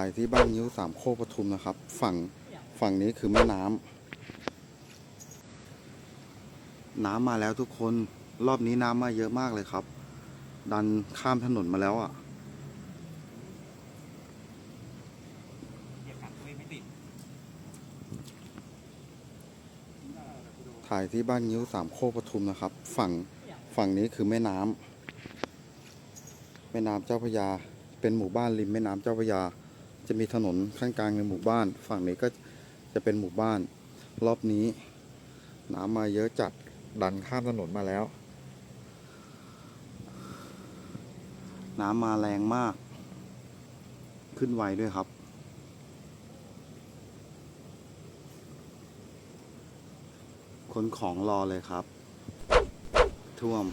ถ่ายที่บ้านยิ้วสามโคกปทุมนะครับ ฝั่งฝั่งนี้คือแม่น้ำน้ำมาแล้วทุกคนรอบนี้น้ำมาเยอะมากเลยครับ ดันข้ามถนนมาแล้วอะเหยียบขันตัวเองไม่ติดถ่ายที่บ้านยิ้วสามโคกปทุมนะครับ ฝั่งฝั่งนี้คือแม่น้ำแม่น้ำเจ้าพระยา เป็นหมู่บ้านริมแม่น้ำเจ้าพระยา จะมีถนนขั้นกลางในหมู่บ้าน ฝั่งนี้ก็จะเป็นหมู่บ้าน รอบนี้ น้ำมาเยอะจัดดันข้ามถนนมาแล้ว น้ำมาแรงมาก ขึ้นไวด้วยครับขนของรอเลยครับ ท่วม